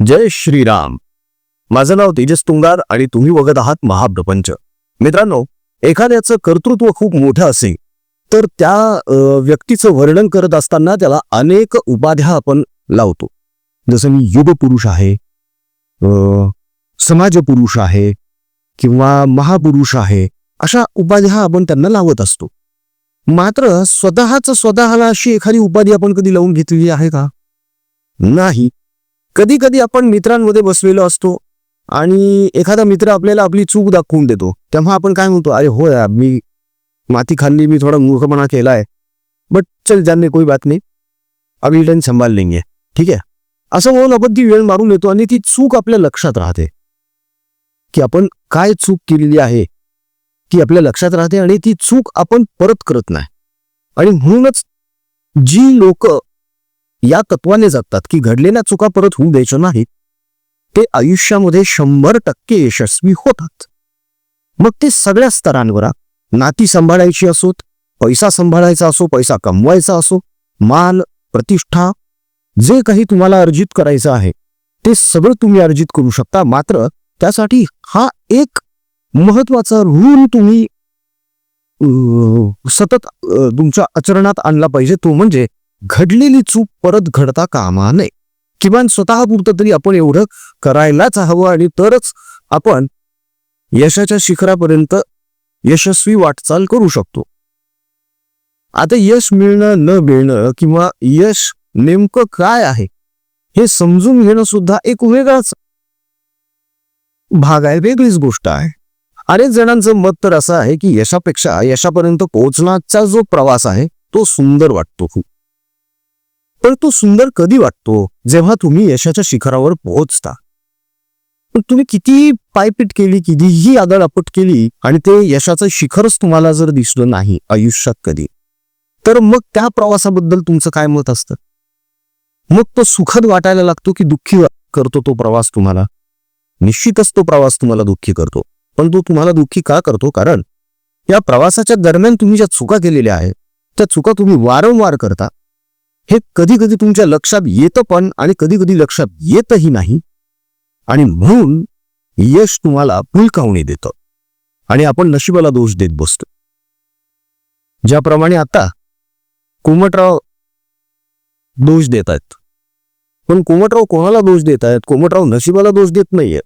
जय श्रीराम. माझं नाव तेजस तुंगार आणि तुम्ही बघत आहात महाप्रपंच. मित्रांनो एखाद्याचं कर्तृत्व खूप मोठं असेल तर त्या व्यक्तीचं वर्णन करत असताना त्याला अनेक उपाध्या आपण लावतो. जसं मी युग पुरुष आहे समाज समाजपुरुष आहे किंवा महापुरुष आहे अशा उपाध्या आपण त्यांना लावत असतो. मात्र स्वतःच स्वतःला अशी एखादी उपाधी आपण कधी लावून घेतलेली आहे का? नाही. कधी कधी आपण मित्रांमध्ये बसलेलो असतो आणि एखादा मित्र आपल्याला आपली चूक दाखवून देतो. तेव्हा आपण काय म्हणतो अरे हो यार मी माती खाल्ली मी थोडा मूर्खपणा केला आहे बट चल जानने कोई बात नाही. अभी टन संभाल लेंगे. ठीक आहे? असं म्हणून आपण ती वेळ मारून येतो आणि ती चूक आपल्या लक्षात राहते. की आपण काय चूक केलेली आहे ती आपल्या लक्षात राहते आणि ती चूक आपण परत करत नाही. आणि म्हणूनच जी लोक या तत्वाने जगतात की घडलेल्या चुका परत होऊ द्यायच्या नाहीत. ते आयुष्यामध्ये शंभर टक्के यशस्वी होतात. मग ते सगळ्या स्तरांवर नाती सांभाळायची असोत पैसा सांभाळायचा असो पैसा कमवायचा असो माल प्रतिष्ठा जे काही तुम्हाला अर्जित करायचं आहे ते सगळं तुम्ही अर्जित करू शकता. मात्र त्यासाठी हा एक महत्त्वाचा ऋण तुम्ही सतत तुमच्या आचरणात आणला पाहिजे. तो म्हणजे घडलेली चूक परत घडता कामा नये. किमान स्वतःपुरतं तरी आपण एवढं करायलाच हवं आणि तरच आपण यशाच्या शिखरापर्यंत यशस्वी वाटचाल करू शकतो. आता यश मिळणं न मिळणं किंवा यश नेमकं काय आहे हे समजून घेणं सुद्धा एक वेगळाच भाग आहे वेगळीच गोष्ट आहे. अनेक जणांचं मत तर असं आहे की यशापेक्षा यशापर्यंत पोहोचण्याचा जो प्रवास आहे तो सुंदर वाटतो खूप. पण तो सुंदर कधी वाटतो जेव्हा तुम्ही यशाच्या शिखरावर पोहोचता? पण तुम्ही कितीही पायपीट केली कितीही आदळआपट केली आणि ते यशाचं शिखरच तुम्हाला जर दिसलं नाही आयुष्यात कधी तर मग त्या प्रवासाबद्दल तुमचं काय मत असतं? मग तो सुखद वाटायला लागतो की दुःखी करतो तो प्रवास तुम्हाला? निश्चितच तो प्रवास तुम्हाला दुःखी करतो. पण तो तुम्हाला दुःखी का करतो? कारण या प्रवासाच्या दरम्यान तुम्ही ज्या चुका केलेल्या आहेत त्या चुका तुम्ही वारंवार करता. हे कधी कधी तुमच्या लक्षात येतं पण आणि कधी कधी लक्षात येतही नाही. आणि म्हणून यश तुम्हाला पुलकावणी देतं. आणि आपण नशिबाला दोष देत बसतो. ज्याप्रमाणे आता कोमटराव दोष देत आहेत. पण कोमटराव कोणाला दोष देत आहेत? कोमटराव नशिबाला दोष देत नाहीये.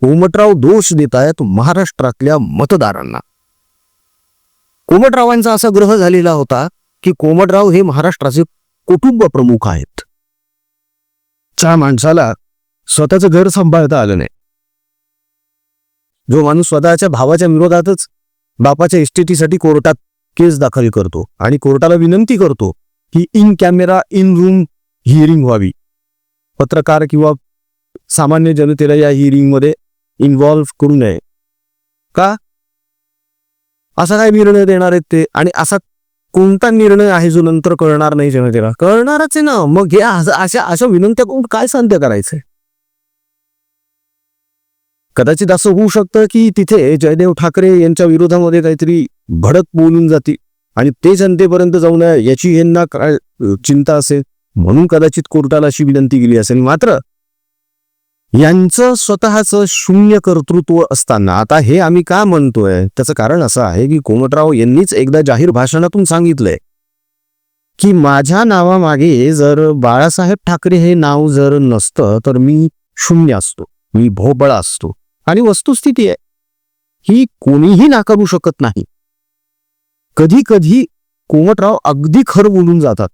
कोमटराव दोष देत आहेत महाराष्ट्रातल्या मतदारांना. कोमटरावांचा असा ग्रह झालेला होता की कोमटराव हे महाराष्ट्राचे कुटुंब प्रमुख आहेत. त्या माणसाला स्वतःचं घर सांभाळता आलं नाही. जो माणूस स्वतःच्या भावाच्या विरोधातच बापाच्या इस्टेटीसाठी कोर्टात केस दाखल करतो आणि कोर्टाला विनंती करतो की in camera in room hearing व्हावी. पत्रकार किंवा सामान्य जनतेला या हिअरिंगमध्ये इन्व्हॉल्व्ह करू नये. का? असा काय निर्णय देणार आहेत ते? आणि असा कोणता निर्णय आहे जो नंतर कळणार नाही जनतेला? कळणारच आहे ना. मग हे अशा अशा विनंत्या करून काय सांध्य करायचंय? कदाचित असं होऊ शकतं की तिथे जयदेव ठाकरे यांच्या विरोधामध्ये काहीतरी भडक बोलून जातील आणि ते जनतेपर्यंत जाऊन याची यांना काय चिंता असेल? म्हणून कदाचित कोर्टाला अशी विनंती केली असेल. मात्र यांचं स्वतःचं शून्य कर्तृत्व असताना आता हे आम्ही का म्हणतोय? त्याचं कारण असं आहे की कोमटराव यांनीच एकदा जाहीर भाषणातून सांगितलंय की माझ्या नावामागे जर बाळासाहेब ठाकरे हे नाव जर नसतं तर मी शून्य असतो. मी भोबळा असतो. आणि वस्तुस्थिती आहे. ही कोणीही नाकारू शकत नाही. कधी कधी कोमटराव अगदी खरं बोलून जातात.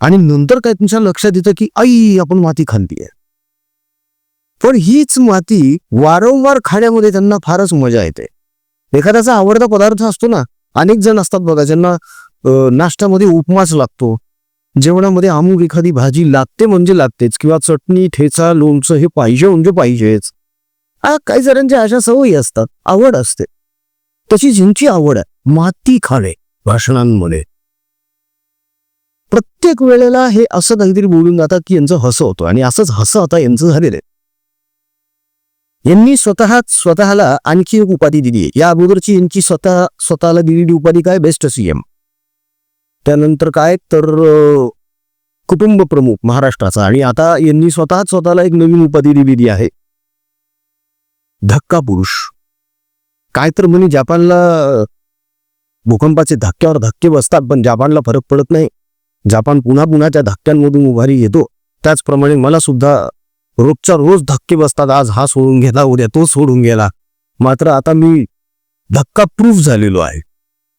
आणि नंतर काय तुमच्या लक्षात येतं की आई आपण माती खाल्ली आहे पण हीच माती वारंवार खाण्यामध्ये त्यांना फारच मजा येते. एखाद्याचा आवडता पदार्थ असतो ना अनेक जण असतात बघा ज्यांना नाश्त्यामध्ये उपमाच लागतो. जेवणामध्ये अमुक एखादी भाजी लागते म्हणजे लागतेच किंवा चटणी ठेचा लोणचं हे पाहिजे म्हणजे पाहिजेच. हा काही जणांच्या अशा सवयी असतात आवड असते. तशी ज्यांची आवड आहे माती खाणे भाषणांमध्ये. प्रत्येक वेळेला हे असं काहीतरी बोलून जातात की यांचं हसं होतं आणि असंच हसं आता यांचं झालेलं आहे. यांनी स्वतः स्वतःला आणखी एक उपाधी दिली आहे. या अगोदरची यांची स्वतः स्वतःला दिलेली उपाधी काय? बेस्ट सीएम त्यानंतर काय? तर कुटुंब प्रमुख महाराष्ट्राचा. आणि आता यांनी स्वतःच स्वतःला एक नवीन उपाधी दिलेली आहे. धक्का पुरुष. काय तर म्हणे जपानला भूकंपाचे धक्क्यावर धक्के बसतात पण जपानला फरक पडत नाही. जपान पुन्हा पुन्हा त्या धक्क्यांमधून उभारी येतो त्याचप्रमाणे मला सुद्धा रोजच्या रोज धक्के बसतात आज हा सोडून गेला उद्या तो सोडून गेला. मात्र आता मी धक्का प्रूफ झालेलो आहे.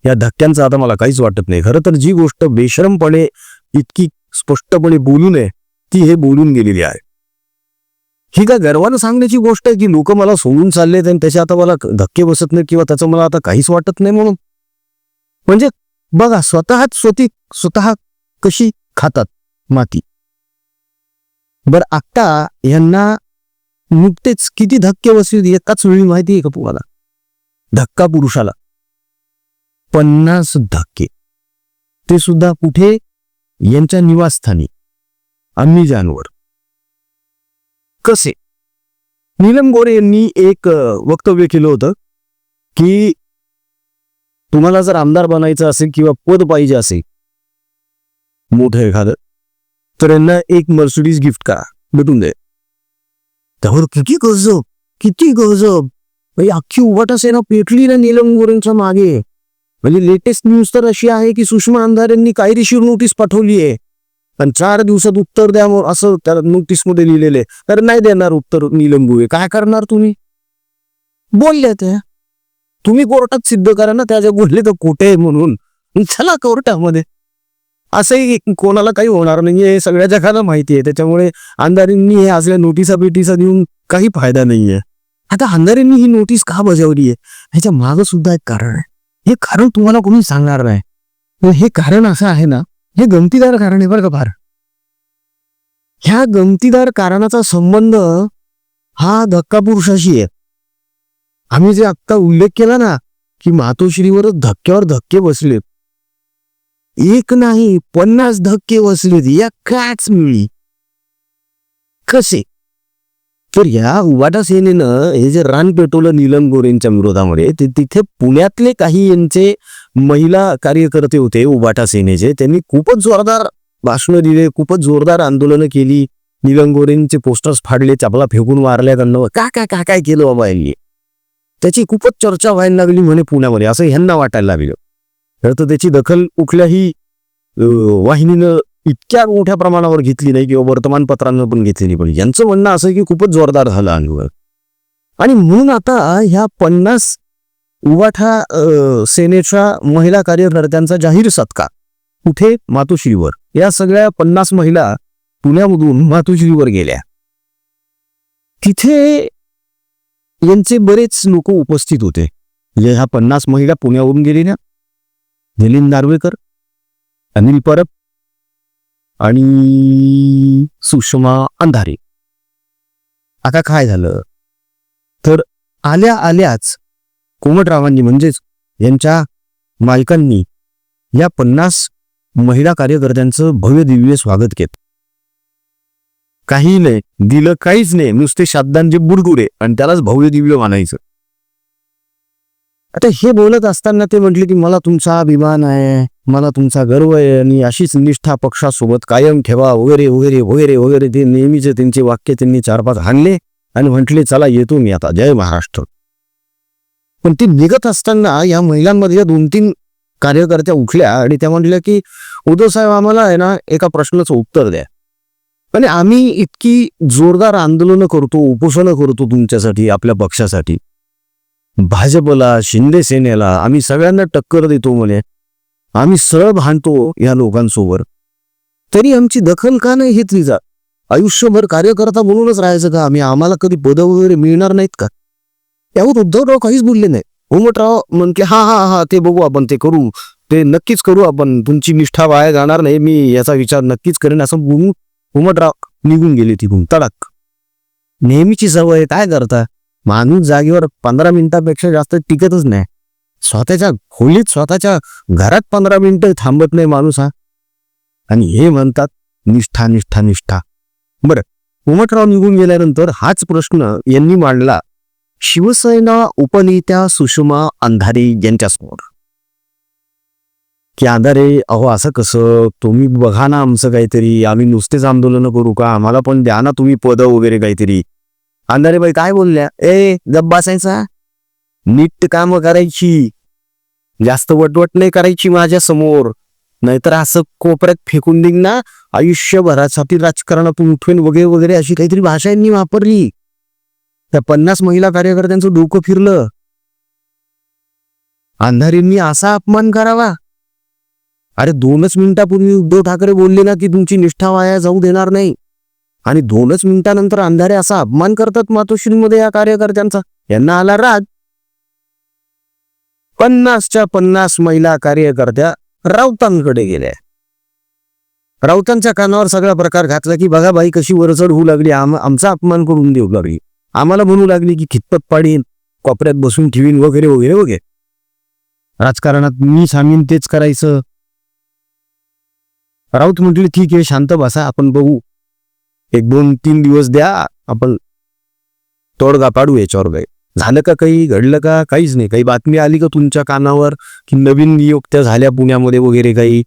या धक्क्यांचं आता मला काहीच वाटत नाही. खरं तर जी गोष्ट बेशरमपणे इतकी स्पष्टपणे बोलू नये ती हे बोलून गेलेली आहे. ही काय गर्वानं सांगण्याची गोष्ट आहे की लोक मला सोडून चाललेत आणि त्याचे आता मला धक्के बसत नाही किंवा त्याचं मला आता काहीच वाटत नाही म्हणून? म्हणजे बघा स्वतःच स्वती स्वतः कशी खातात माती? बर आत्ता यांना नुकतेच किती धक्के बसले एकाच वेळी माहिती आहे का तुम्हाला? धक्का पुरुषाला. पन्नास धक्के. ते सुद्धा कुठे? यांच्या निवासस्थानी अम्मीजानवर. कसे? नीलम गोरे यांनी एक वक्तव्य केलं होतं की तुम्हाला जर आमदार बनायचं असेल किंवा पद पाहिजे असेल मोठं एखादं तर यांना एक मर्सिडीज गिफ्ट करा. भेटून दे त्यावर किती गजब किती गजब. म्हणजे अख्खी उभाटा ना पेटली ना नीलम गोरेंच्या मागे. म्हणजे लेटेस्ट न्यूज तर अशी आहे की सुषमा अंधार यांनी कायदेशीर नोटीस पाठवली आहे. पण चार दिवसात उत्तर द्या मग असं त्या नोटीसमध्ये लिहिलेले तर नाही देणार उत्तर नीलम गोरे. काय करणार तुम्ही? बोलल्या त्या तुम्ही कोर्टात सिद्ध करा ना त्या ज्या बोलले तर कुठे आहे म्हणून. चला कोर्टामध्ये. असंही कोणाला काही होणार नाहीये हे सगळ्या जगाला माहिती आहे त्याच्यामुळे अंधारींनी हे असल्या नोटिसा बिटिसा देऊन काही फायदा नाहीये. आता आमदारांनी ही नोटीस का बजावली आहे ह्याच्या मागं सुद्धा एक कारण आहे. हे कारण तुम्हाला कोणी सांगणार नाही. हे कारण असं आहे ना हे गमतीदार कारण आहे बरं का फार. ह्या गमतीदार कारणाचा संबंध हा धक्का पुरुषाशी आहे. आम्ही जे आत्ता उल्लेख केला ना की मातोश्रीवरच धक्क्यावर धक्के बसलेत. एक नाही पन्नास धक्के बसलेत एकाच मिळी. कसे? तर या उवाटा सेनेनं हे जे रान पेटवलं नीलम गोरेंच्या विरोधामध्ये ते तिथे पुण्यातले काही यांचे महिला कार्यकर्ते होते उबाटा सेनेचे. त्यांनी खूपच जोरदार भाषणं दिले खूपच जोरदार आंदोलनं केली. नीलम गोरेंचे पोस्टर्स फाडले चपला फेकून मारल्या त्यांना. का काय काय काय केलं बाबा यांनी? त्याची खूपच चर्चा व्हायला लागली म्हणे पुण्यामध्ये असं ह्यांना वाटायला लागलं. खरं तर त्याची दखल कुठल्याही अं, वाहिनीनं इतक्या मोठ्या प्रमाणावर घेतली नाही किंवा वर्तमानपत्रांना पण घेतलेली पण. यांचं म्हणणं असं की खूपच जोरदार झालं अनुभव आणि म्हणून आता ह्या पन्नास उवाठा अं, सेनेच्या महिला कार्यकर्त्यांचा जाहीर सत्कार कुठे? मातोश्रीवर. या सगळ्या पन्नास महिला पुण्यामधून मातोश्रीवर गेल्या. तिथे यांचे बरेच लोक उपस्थित होते. ह्या पन्नास महिला पुण्यावरून गेलेल्या. मिलिंद नार्वेकर अनिल परब आणि सुषमा अंधारे. आता काय झालं? तर आल्या आल्याच कोमटरावांनी म्हणजेच यांच्या मालकांनी या पन्नास महिला कार्यकर्त्यांचं भव्य दिव्य स्वागत केलं. काही नाही दिलं काहीच नाही नुसते शब्दांचे बुडगुडे आणि त्यालाच भव्य दिव्य मानायचं. आता हे बोलत असताना ते म्हटले की मला तुमचा अभिमान आहे मला तुमचा गर्व आहे आणि अशीच निष्ठा पक्षासोबत कायम ठेवा वगैरे वगैरे वगैरे वगैरे. ते नेहमीचे त्यांचे वाक्य त्यांनी चार पाच हाणले आणि म्हटले चला येतो मी आता. जय महाराष्ट्र. पण ती निघत असताना या महिलांमध्ये दोन तीन कार्यकर्त्या उठल्या आणि त्या म्हटल्या की उद्धव साहेब आम्हाला आहे ना एका प्रश्नाचं उत्तर द्या. आणि आम्ही इतकी जोरदार आंदोलनं करतो उपोषणं करतो तुमच्यासाठी आपल्या पक्षासाठी. भाजपला शिंदे सेनेला आम्ही सगळ्यांना टक्कर देतो म्हणे. आम्ही सरळ भांडतो या लोकांसोबत. तरी आमची दखल का नाही घेतली जात आयुष्यभर कार्यकर्ता म्हणूनच राहायचं का? आम्ही आम्हाला कधी पद वगैरे मिळणार नाहीत का? यावर उद्धवराव काहीच बोलले नाही उमटराव म्हणते हा हा हा ते बघू आपण ते करू. ते नक्कीच करू आपण. तुमची निष्ठा वाया जाणार नाही. मी याचा विचार नक्कीच करेन असं बोलून उमटराव निघून गेले तिथून तडक नेहमीची सवय आहे, काय करता? माणूस जागेवर पंधरा मिनिटापेक्षा जास्त टिकतच नाही. स्वतःच्या खोलीत स्वतःच्या घरात पंधरा मिनिटं थांबत नाही माणूस हा. आणि हे म्हणतात निष्ठा निष्ठा निष्ठा. बरं उमटराव निघून गेल्यानंतर हाच प्रश्न यांनी मांडला. शिवसेना उपनेत्या सुषमा अंधारे यांच्यासमोर. की अंधारे अहो असं कसं? तुम्ही बघा ना आमचं काहीतरी. आम्ही नुसतेच आंदोलन करू का? आम्हाला पण द्या ना तुम्ही पद वगैरे काहीतरी. अंधारे बाई काय बोलल्या? ए गप बसायचा. नीट काम करायची. जास्त वटवट नाही करायची माझ्यासमोर नाहीतर असं कोपऱ्यात फेकून देईन ना. आयुष्यभरासाठी राजकारणातून उठवेन वगैरे वगैरे अशी काहीतरी भाषा यांनी वापरली. त्या पन्नास महिला कार्यकर्त्यांचं डोकं फिरलं. अंधारींनी असा अपमान करावा. अरे दोनच मिनिटापूर्वी उद्धव ठाकरे बोलले ना की तुमची निष्ठा वाया जाऊ देणार नाही. आणि दोनच मिनिटानंतर अंधारे असा अपमान करतात मातोश्रीमध्ये या कार्यकर्त्यांचा. यांना आला राग. पन्नासच्या पन्नास महिला कार्यकर्त्या राऊतांकडे गेल्या. राऊतांच्या कानावर सगळा प्रकार घातला की बघा बाई कशी वरचढ होऊ लागली. आम आमचा अपमान करून देऊ लागली. आम्हाला म्हणू लागली की खितपत पाडीन कोपऱ्यात बसून ठेवीन वगैरे वगैरे वगैरे. राजकारणात मी सांगीन तेच करायचं. राऊत म्हटले ठीक आहे शांत बसा आपण बघू. एक दोन तीन दिवस द्या आपण तोडगा पाडू याच्यावर काही झालं का काही? घडलं का? काहीच नाही. काही बातमी आली का तुमच्या कानावर की नवीन नियुक्त्या झाल्या पुण्यामध्ये वगैरे काही?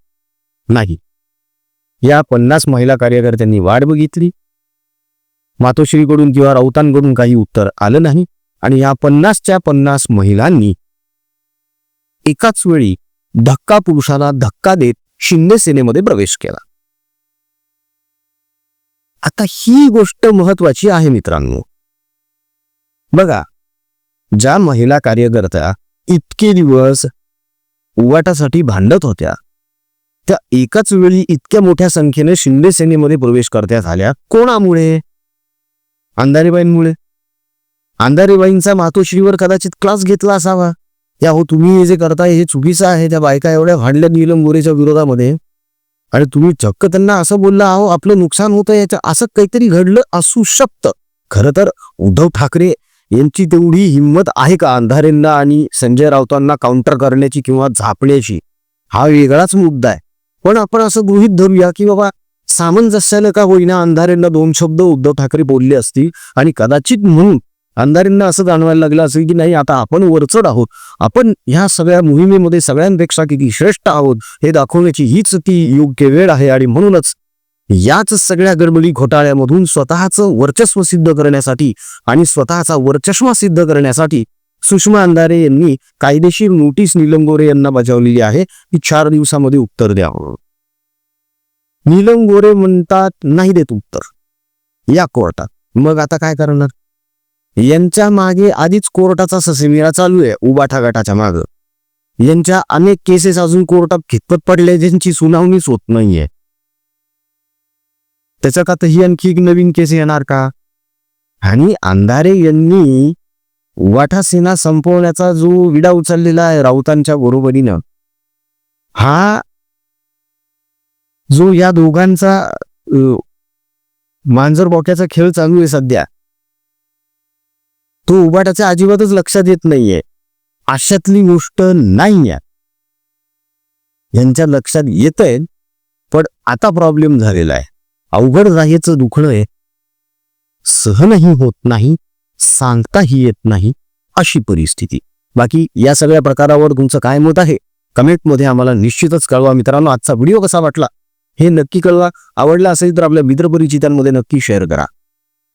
नाही. या पन्नास महिला कार्यकर्त्यांनी वाट बघितली. मातोश्रीकडून किंवा राऊतांकडून काही उत्तर आलं नाही आणि या पन्नासच्या पन्नास महिलांनी एकाच वेळी धक्का पुरुषाला धक्का देत शिंदे सेनेमध्ये प्रवेश केला. आता ही गोष्ट महत्वाची आहे मित्रांनो. बघा ज्या महिला कार्यकर्त्या इतके दिवस उवाटासाठी भांडत होत्या त्या एकाच वेळी इतक्या मोठ्या संख्येने शिंदे सेनेमध्ये प्रवेश करत्या झाल्या. कोणामुळे? अंधारेबाईंमुळे. अंधारेबाईंचा मातोश्रीवर कदाचित क्लास घेतला असावा. या हो तुम्ही हे जे करताय हे चुकीचं आहे. त्या बायका एवढ्या भांडल्या नीलम गोरेच्या विरोधामध्ये. आणि तुम्ही चक्क त्यांना असं बोलला अहो आपलं नुकसान होतं याच्या असं काहीतरी घडलं असू शकतं. खरं तर उद्धव ठाकरे यांची तेवढी हिंमत आहे का अंधारेंना आणि संजय राऊतांना काउंटर करण्याची किंवा झापण्याची? हा वेगळाच मुद्दा आहे. पण आपण असं गृहित धरूया की बाबा सामंजस्यानं का होईना अंधारेंना दोन शब्द उद्धव ठाकरे बोलले असतील आणि कदाचित म्हणून अंधारेंना असं जाणवायला लागलं असेल की नाही आता आपण वरचढ आहोत. आपण ह्या सगळ्या मोहिमेमध्ये सगळ्यांपेक्षा किती श्रेष्ठ आहोत हे दाखवण्याची हीच ती योग्य वेळ आहे. आणि म्हणूनच याच सगळ्या गडबडी घोटाळ्यामधून स्वतःचं वर्चस्व सिद्ध करण्यासाठी आणि स्वतःचा वर्चस्व सिद्ध करण्यासाठी सुषमा अंधारे यांनी कायदेशीर नोटीस नीलम गोरे यांना बजावलेली आहे. की चार दिवसामध्ये उत्तर द्या म्हणून नीलम गोरे म्हणतात नाही देत उत्तर. या कोर्टात. मग आता काय करणार? यांच्या मागे आधीच कोर्टाचा ससेमिरा चालू आहे उबाठा गटाच्या मागे. यांच्या अनेक केसेस अजून कोर्टात खितपत पडले ज्यांची सुनावणीच होत नाहीये. त्याच्या का ही आणखी एक नवीन केस येणार का? आणि अंधारे यांनी उबाठा सेना संपवण्याचा जो विडा उचललेला आहे राऊतांच्या बरोबरीनं हा जो या दोघांचा मांजर बोक्याचा खेळ चालू आहे सध्या तो उबाटाच्या अजिबातच लक्षात येत नाहीये. अशातली गोष्ट नाहीये. यांच्या लक्षात येतंय पण आता प्रॉब्लेम झालेला आहे. अवघड राहायचं दुखणं आहे. सहनही होत नाही सांगताही येत नाही अशी परिस्थिती. बाकी या सगळ्या प्रकारावर तुमचं काय मत आहे? कमेंटमध्ये आम्हाला निश्चितच कळवा. मित्रांनो आजचा व्हिडिओ कसा वाटला हे नक्की कळवा. आवडला असेल तर आपल्या मित्रपरिचितांमध्ये नक्की शेअर करा.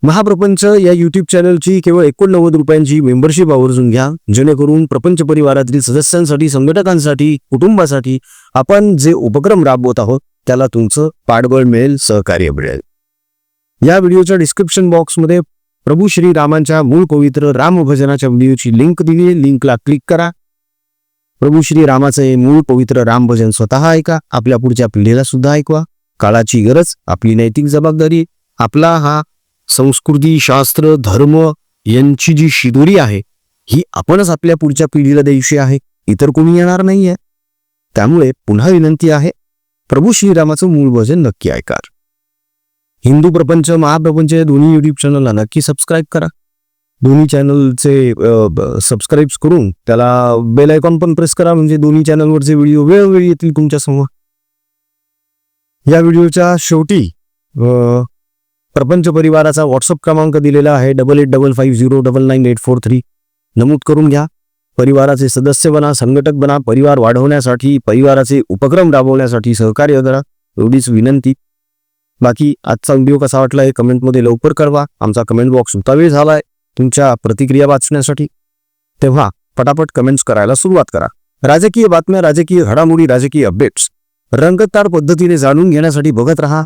महाप्रपंच या युट्यूब चॅनलची केवळ एकोणनव्वद रुपयांची मेंबरशिप आवर्जून घ्या. जेणेकरून प्रपंच परिवारातील सदस्यांसाठी संघटकांसाठी कुटुंबासाठी आपण जे उपक्रम राबवत आहोत त्याला तुमचं पाठबळ मिळेल सहकार्य मिळेल. या व्हिडिओच्या डिस्क्रिप्शन बॉक्समध्ये प्रभू श्री रामांच्या मूळ पवित्र रामभजनाच्या व्हिडिओची लिंक दिली आहे. लिंकला क्लिक करा. प्रभू श्री रामाचं हे मूळ पवित्र रामभजन स्वतः ऐका. आपल्या पुढच्या पिढीला सुद्धा ऐकवा. काळाची गरज आपली नैतिक जबाबदारी आपला हा संस्कृती शास्त्र धर्म यांची जी शिदोरी आहे ही आपणच आपल्या पुढच्या पिढीला द्यायची आहे. इतर कोणी येणार नाहीये. त्यामुळे पुन्हा विनंती आहे प्रभू श्रीरामाचं मूळ भजन नक्की ऐकार. हिंदू प्रपंच महाप्रपंच या दोन्ही युट्यूब चॅनलला नक्की सबस्क्राईब करा. दोन्ही चॅनलचे सबस्क्राईब करून त्याला बेल आयकॉन पण प्रेस करा म्हणजे दोन्ही चॅनलवरचे व्हिडिओ वेळोवेळी येतील तुमच्यासमोर. या व्हिडिओच्या शेवटी प्रपंच परिवाराचा व्हॉट्सअप क्रमांक दिलेला आहे double eight double five zero double nine eight four three नमूद करून घ्या. परिवाराचे सदस्य बना संघटक बना परिवार वाढवण्यासाठी परिवाराचे उपक्रम राबवण्यासाठी सहकार्य करा एवढीच विनंती. बाकी आजचा व्हिडिओ कसा वाटला हे कमेंटमध्ये लवकर कळवा. आमचा कमेंट बॉक्स उतावेळ झाला झालाय तुमच्या प्रतिक्रिया वाचण्यासाठी. तेव्हा पटापट कमेंट्स करायला सुरुवात करा. राजकीय बातम्या राजकीय घडामोडी राजकीय अपडेट्स रंगतदार पद्धतीने जाणून घेण्यासाठी बघत रहा.